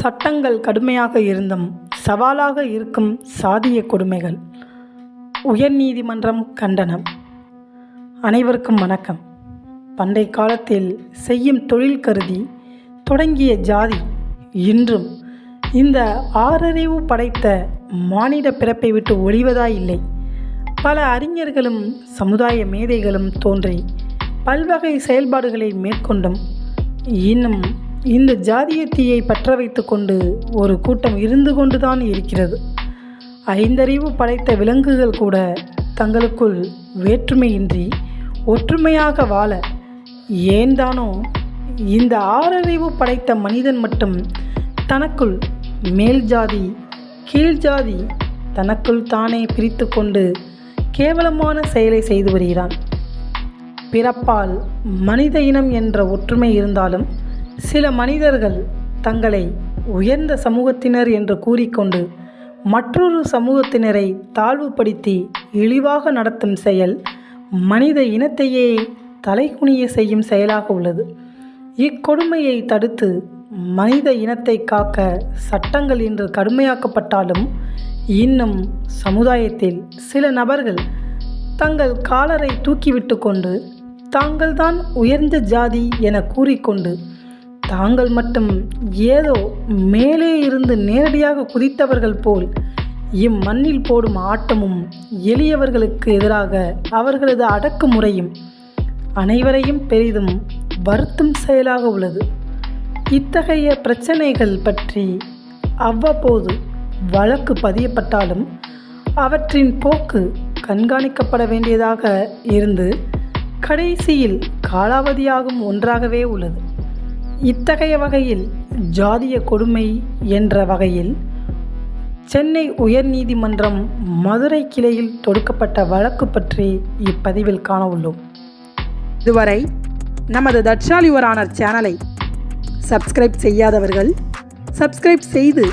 சட்டங்கள் கடுமையாக இருந்தும் சவாலாக இருக்கும் சாதிய கொடுமைகள். உயர்நீதிமன்றம் கண்டனம். அனைவருக்கும் வணக்கம். பண்டை காலத்தில் செய்யும் தொழில் கருதி தொடங்கிய ஜாதி இன்றும் இந்த ஆறறிவு படைத்த மானிட பிறப்பை விட்டு ஒழிவதாய் இல்லை. பல அறிஞர்களும் சமுதாய மேதைகளும் தோன்றி பல்வகை செயல்பாடுகளை மேற்கொண்டும் இன்னும் இந்த ஜாதிய தீயை பற்ற வைத்து கொண்டு ஒரு கூட்டம் இருந்து கொண்டுதான் இருக்கிறது. ஐந்தறிவு படைத்த விலங்குகள் கூட தங்களுக்குள் வேற்றுமையின்றி ஒற்றுமையாக வாழ ஏன்தானோ இந்த ஆறறிவு படைத்த மனிதன் மட்டும் தனக்குள் மேல் ஜாதி கீழ் ஜாதி தனக்குள் தானே பிரித்து கொண்டு கேவலமான செயலை செய்து வருகிறான். பிறப்பால் மனித இனம் என்ற ஒற்றுமை இருந்தாலும் சில மனிதர்கள் தங்களை உயர்ந்த சமூகத்தினர் என்று கூறிக்கொண்டு மற்றொரு சமூகத்தினரை தாழ்வுபடுத்தி இழிவாக நடத்தும் செயல் மனித இனத்தையே தலைகுனிய செய்யும் செயலாக உள்ளது. இக்கொடுமையை தடுத்து மனித இனத்தை காக்க சட்டங்கள் இன்று கடுமையாக்கப்பட்டாலும் இன்னும் சமுதாயத்தில் சில நபர்கள் தங்கள் காலரை தூக்கிவிட்டு கொண்டு தாங்கள்தான் உயர்ந்த ஜாதி என கூறிக்கொண்டு தாங்கள் மட்டும் ஏதோ மேலே இருந்து நேரடியாக குதித்தவர்கள் போல் இம்மண்ணில் போடும் ஆட்டமும் எளியவர்களுக்கு எதிராக அவர்களது அடக்குமுறையும் அனைவரையும் பெரிதும் வருத்தும் செயலாக உள்ளது. இத்தகைய பிரச்சனைகள் பற்றி அவ்வப்போது வழக்கு பதியப்பட்டாலும் அவற்றின் போக்கு கண்காணிக்கப்பட வேண்டியதாக இருந்து கடைசியில் காலாவதியாகும் ஒன்றாகவே உள்ளது. இத்தகைய வகையில் ஜாதிய கொடுமை என்ற வகையில் சென்னை உயர்நீதிமன்றம் மதுரை கிளையில் தொடுக்கப்பட்ட வழக்கு பற்றி இப்பதிவில் காண உள்ளோம் இதுவரை நமது தட்சாலிவரானர் சேனலை சப்ஸ்கிரைப் செய்யாதவர்கள் சப்ஸ்கிரைப் செய்து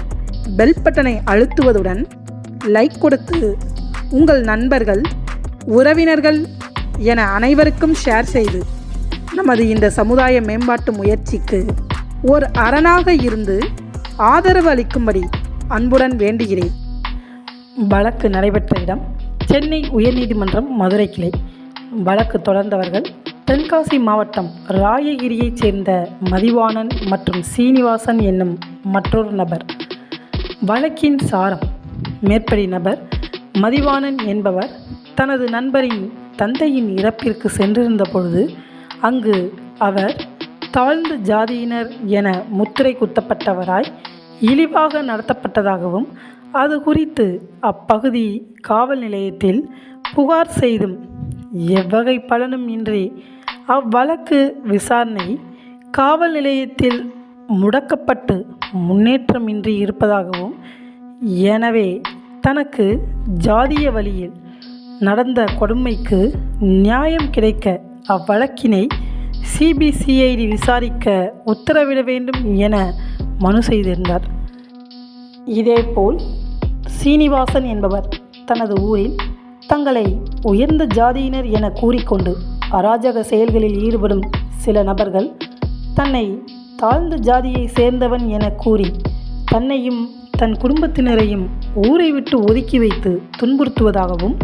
பெல் பட்டனை அழுத்துவதுடன் லைக் கொடுத்து உங்கள் நண்பர்கள் உறவினர்கள் என அனைவருக்கும் ஷேர் செய்து நமது இந்த சமுதாய மேம்பாட்டு முயற்சிக்கு ஓர் அரணாக இருந்து ஆதரவு அளிக்கும்படி அன்புடன் வேண்டுகிறேன். வழக்கு நடைபெற்ற இடம் சென்னை உயர்நீதிமன்றம் மதுரை கிளை. வழக்கு தொடர்ந்தவர்கள் தென்காசி மாவட்டம் ராயகிரியைச் சேர்ந்த மதிவாணன் மற்றும் சீனிவாசன் என்னும் மற்றொரு நபர். வழக்கின் சாரம் மேற்படி நபர் மதிவாணன் என்பவர் தனது நண்பரின் தந்தையின் இறப்பிற்கு சென்றிருந்த பொழுது அங்கு அவர் தாழ்ந்த ஜாதியினர் என முத்திரை குத்தப்பட்டவராய் இழிவாக நடத்தப்பட்டதாகவும் அது குறித்து அப்பகுதி காவல் நிலையத்தில் புகார் செய்தும் எவ்வகை பலனும் இன்றி அவ்வழக்கு விசாரணை காவல் நிலையத்தில் முடக்கப்பட்டு முன்னேற்றமின்றி இருப்பதாகவும் எனவே தனக்கு ஜாதிய வழியில் நடந்த கொடுமைக்கு நியாயம் கிடைக்க அவ்வழக்கினை சிபிசிஐடி விசாரிக்க உத்தரவிட வேண்டும் என மனு செய்திருந்தார். இதேபோல் சீனிவாசன் என்பவர் தனது ஊரில் தங்களை உயர்ந்த ஜாதியினர் என கூறிக்கொண்டு அராஜக செயல்களில் ஈடுபடும் சில நபர்கள் தன்னை தாழ்ந்த ஜாதியை சேர்ந்தவன் என கூறி தன்னையும் தன் குடும்பத்தினரையும் ஊரை விட்டு ஒதுக்கி வைத்து துன்புறுத்துவதாகவும்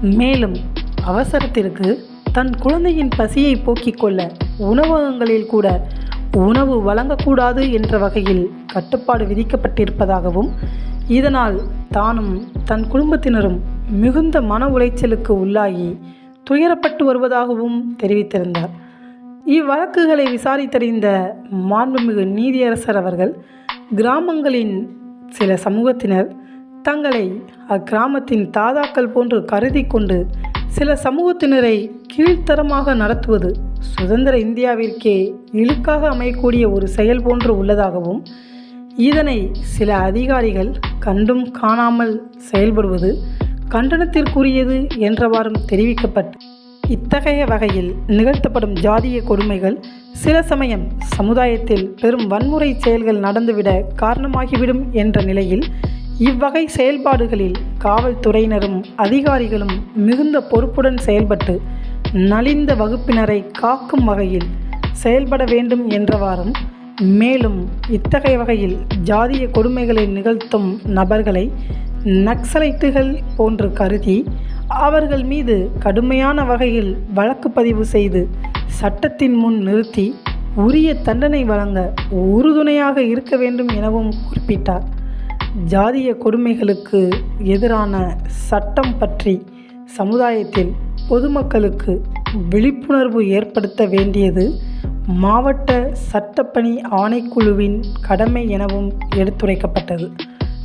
மேலும் அவசரத்திற்கு தன் குழந்தையின் பசியை போக்கிக் கொள்ள உணவகங்களில் கூட உணவு வழங்கக்கூடாது என்ற வகையில் கட்டுப்பாடு விதிக்கப்பட்டிருப்பதாகவும் இதனால் தானும் தன் குடும்பத்தினரும் மிகுந்த மன உளைச்சலுக்கு உள்ளாகி துயரப்பட்டு வருவதாகவும் தெரிவித்திருந்தார். இவ்வழக்குகளை விசாரித்தறிந்த மாண்புமிகு நீதியரசர் அவர்கள் கிராமங்களின் சில சமூகத்தினர் தங்களை அக்கிராமத்தின் தாதாக்கள் போன்று கருதி கொண்டு சில சமூகத்தினரை கீழ்த்தரமாக நடத்துவது சுதந்திர இந்தியாவிற்கே இழுக்காக அமையக்கூடிய ஒரு செயல் போன்று உள்ளதாகவும் இதனை சில அதிகாரிகள் கண்டும் காணாமல் செயல்படுவது கண்டனத்திற்குரியது என்றவாறும் தெரிவிக்கப்பட்டு இத்தகைய வகையில் நிகழ்த்தப்படும் ஜாதிய கொடுமைகள் சில சமயம் சமுதாயத்தில் பெரும் வன்முறை செயல்கள் நடந்துவிட காரணமாகிவிடும் என்ற நிலையில் இவ்வகை செயல்பாடுகளில் காவல்துறையினரும் அதிகாரிகளும் மிகுந்த பொறுப்புடன் செயல்பட்டு நலிந்த வகுப்பினரை காக்கும் வகையில் செயல்பட வேண்டும் என்றவாறும் மேலும் இத்தகைய வகையில் ஜாதிய கொடுமைகளை நிகழ்த்தும் நபர்களை நக்சலைட்டுகள் போன்று கருதி அவர்கள் மீது கடுமையான வகையில் வழக்கு பதிவு செய்து சட்டத்தின் முன் நிறுத்தி உரிய தண்டனை வழங்க உறுதுணையாக இருக்க வேண்டும் எனவும் குறிப்பிட்டார். ஜாதிய கொடுமைகளுக்கு எதிரான சட்டம் பற்றி சமுதாயத்தில் பொதுமக்களுக்கு விழிப்புணர்வு ஏற்படுத்த வேண்டியது மாவட்ட சட்டப்பணி ஆணைக்குழுவின் கடமை எனவும் எடுத்துரைக்கப்பட்டது.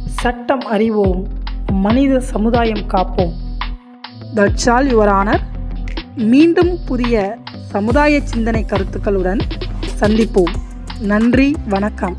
சட்டம் அறிவோம் மனித சமுதாயம் காப்போம். தட்ஸ் ஆல் யுவர் ஆனர் மீண்டும் புதிய சமுதாய சிந்தனை கருத்துக்களுடன் சந்திப்போம். நன்றி வணக்கம்.